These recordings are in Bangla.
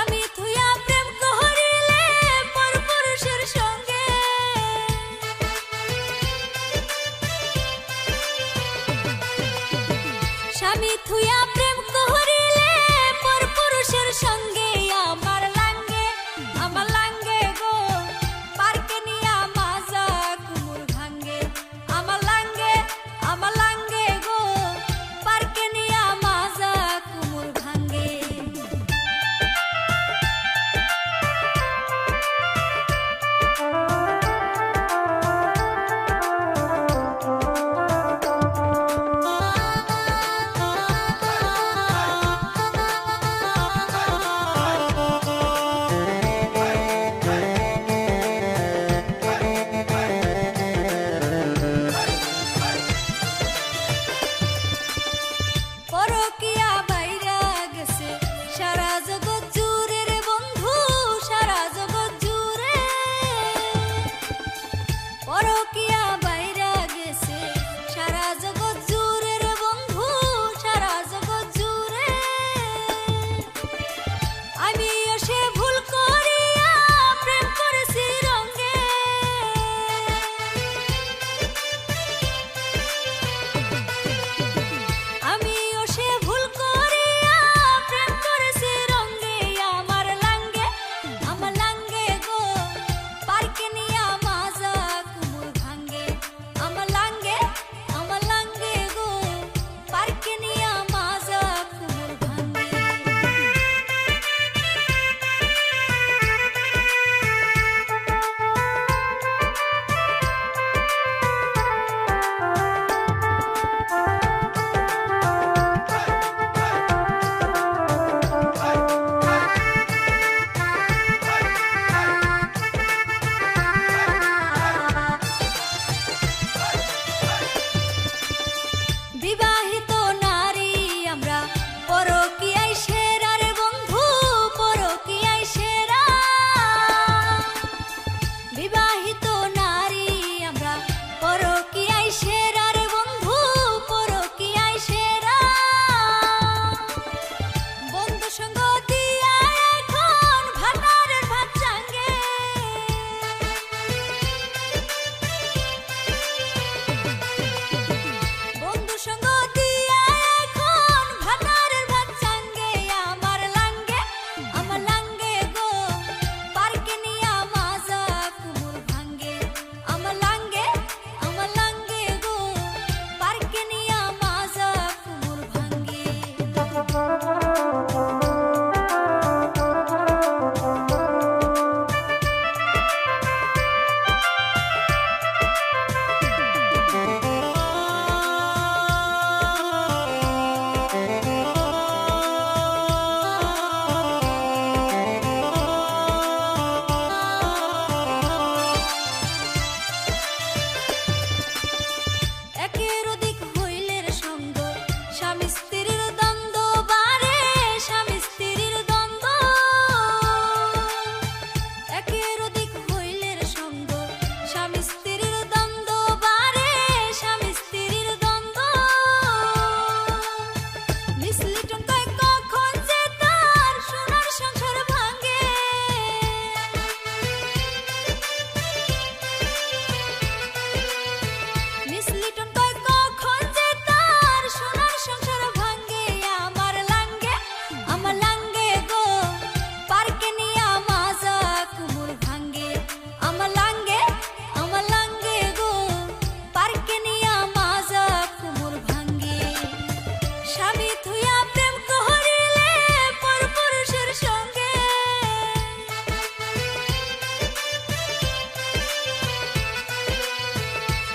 স্বামী থুয়া প্রেম করিলে পর পুরুষের সঙ্গে। স্বামী থুয়া প্রেম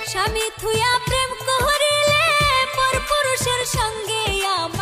স্বামী থুয়া প্রেম করিলে পর পুরুষের সঙ্গে আম